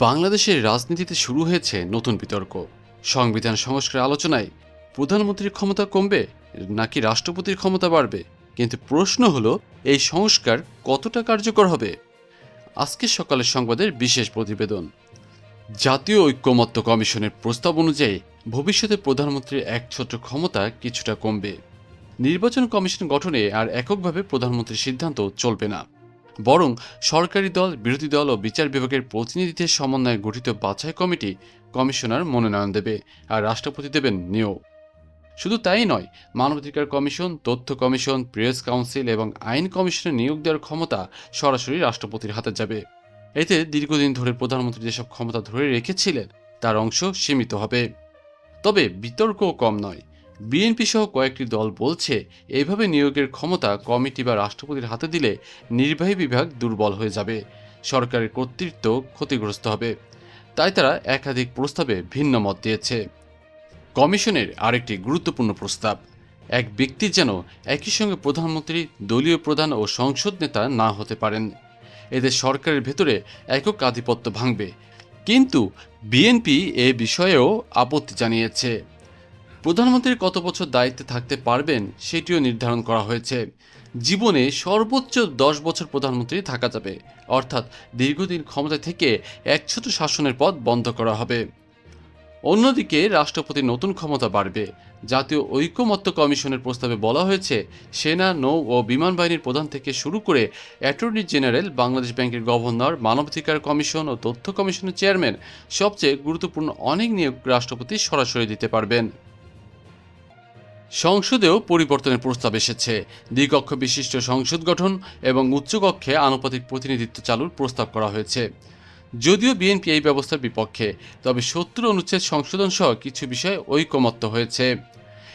বাংলাদেশের রাজনীতিতে শুরু হয়েছে নতুন বিতর্ক। সংবিধান সংস্কার আলোচনায় প্রধানমন্ত্রীর ক্ষমতা কমবে নাকি রাষ্ট্রপতির ক্ষমতা বাড়বে? কিন্তু প্রশ্ন হলো, এই সংস্কার কতটা কার্যকর হবে? আজকের সকালের সংবাদের বিশেষ প্রতিবেদন। জাতীয় ঐক্যমত্য কমিশনের প্রস্তাব অনুযায়ী ভবিষ্যতে প্রধানমন্ত্রীর একছত্র ক্ষমতা কিছুটা কমবে। নির্বাচন কমিশন গঠনে আর এককভাবে প্রধানমন্ত্রীর সিদ্ধান্ত চলবে না। বরং সরকারি দল, বিরোধী দল ও বিচার বিভাগের প্রতিনিধিদের সমন্বয়ে গঠিত বাছাই কমিটি কমিশনার মনোনয়ন দেবে আর রাষ্ট্রপতি দেবেন নিয়োগ। শুধু তাই নয়, মানবাধিকার কমিশন, তথ্য কমিশন, প্রেস কাউন্সিল এবং আইন কমিশনের নিয়োগ দেওয়ার ক্ষমতা সরাসরি রাষ্ট্রপতির হাতে যাবে। এতে দীর্ঘদিন ধরে প্রধানমন্ত্রী যেসব ক্ষমতা ধরে রেখেছিলেন, তার অংশ সীমিত হবে। তবে বিতর্কও কম নয় বিএনপি সহ কয়েকটি দল বলছে এইভাবে নিয়োগের ক্ষমতা কমিটি বা রাষ্ট্রপতির হাতে দিলে নির্বাহী বিভাগ দুর্বল হয়ে যাবে। সরকারের কর্তৃত্ব ক্ষতিগ্রস্ত হবে। তাই তারা একাধিক প্রস্তাবে ভিন্ন মত দিয়েছে। কমিশনের আরেকটি গুরুত্বপূর্ণ প্রস্তাব, এক ব্যক্তি যেন একই সঙ্গে প্রধানমন্ত্রী, দলীয় প্রধান ও সংসদ নেতা না হতে পারেন। এদের সরকারের ভেতরে একক আধিপত্য ভাঙবে। কিন্তু বিএনপি এ বিষয়েও আপত্তি জানিয়েছে। প্রধানমন্ত্রীর কত বছর দায়িত্বে থাকতে পারবেন সেটিও নির্ধারণ করা হয়েছে। জীবনে সর্বোচ্চ দশ বছর প্রধানমন্ত্রী থাকা যাবে, অর্থাৎ দীর্ঘদিন ক্ষমতা থেকে একচ্ছত্র শাসনের পথ বন্ধ করা হবে। অন্যদিকে রাষ্ট্রপতির নতুন ক্ষমতা বাড়বে। জাতীয় ঐক্যমত্য কমিশনের প্রস্তাবে বলা হয়েছে, সেনা, নৌ ও বিমান বাহিনীর প্রধান থেকে শুরু করে অ্যাটর্নি জেনারেল, বাংলাদেশ ব্যাংকের গভর্নর, মানবাধিকার কমিশন ও তথ্য কমিশনের চেয়ারম্যান সবচেয়ে গুরুত্বপূর্ণ অনেক নিয়োগ রাষ্ট্রপতি সরাসরি দিতে পারবেন। সংসদেও পরিবর্তনের প্রস্তাব এসেছে। দ্বিকক্ষ বিশিষ্ট সংসদ গঠন এবং উচ্চকক্ষে আনুপাতিক প্রতিনিধিত্ব চালুর প্রস্তাব করা হয়েছে। যদিও বিএনপি এই ব্যবস্থার বিপক্ষে, তবে সত্তর অনুচ্ছেদ সংশোধন সহ কিছু বিষয়ে ঐকমত্য হয়েছে।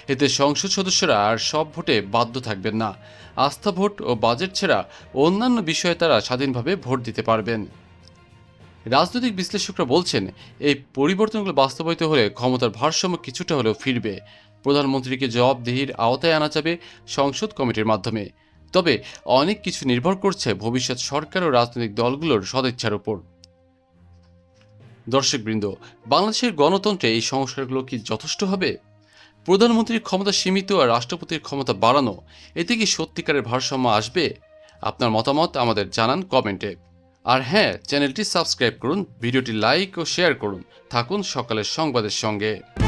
এতে সংসদ সদস্যরা আর সব ভোটে বাধ্য থাকবেন না। আস্থা ভোট ও বাজেট ছাড়া অন্যান্য বিষয়ে তারা স্বাধীনভাবে ভোট দিতে পারবেন। রাজনৈতিক বিশ্লেষকরা বলছেন, এই পরিবর্তনগুলো বাস্তবায়িত হলে ক্ষমতার ভারসাম্য কিছুটা হলেও ফিরবে। প্রধানমন্ত্রীকে জবাবদিহির আওতায় আনা যাবে সংসদ কমিটির মাধ্যমে। তবে অনেক কিছু নির্ভর করছে ভবিষ্যৎ সরকার ও রাজনৈতিক দলগুলোর সদিচ্ছার উপর। দর্শকবৃন্দ, বাংলাদেশের গণতন্ত্রে এই সংস্কারগুলো কি যথেষ্ট হবে? প্রধানমন্ত্রীর ক্ষমতা সীমিত আর রাষ্ট্রপতির ক্ষমতা বাড়ানো, এতে কি সত্যিকারের ভারসাম্য আসবে? আপনার মতামত আমাদের জানান কমেন্টে। আর হ্যাঁ চ্যানেলটি সাবস্ক্রাইব করুন, ভিডিওটি লাইক ও শেয়ার করুন। থাকুন সকালের সংবাদের সঙ্গে।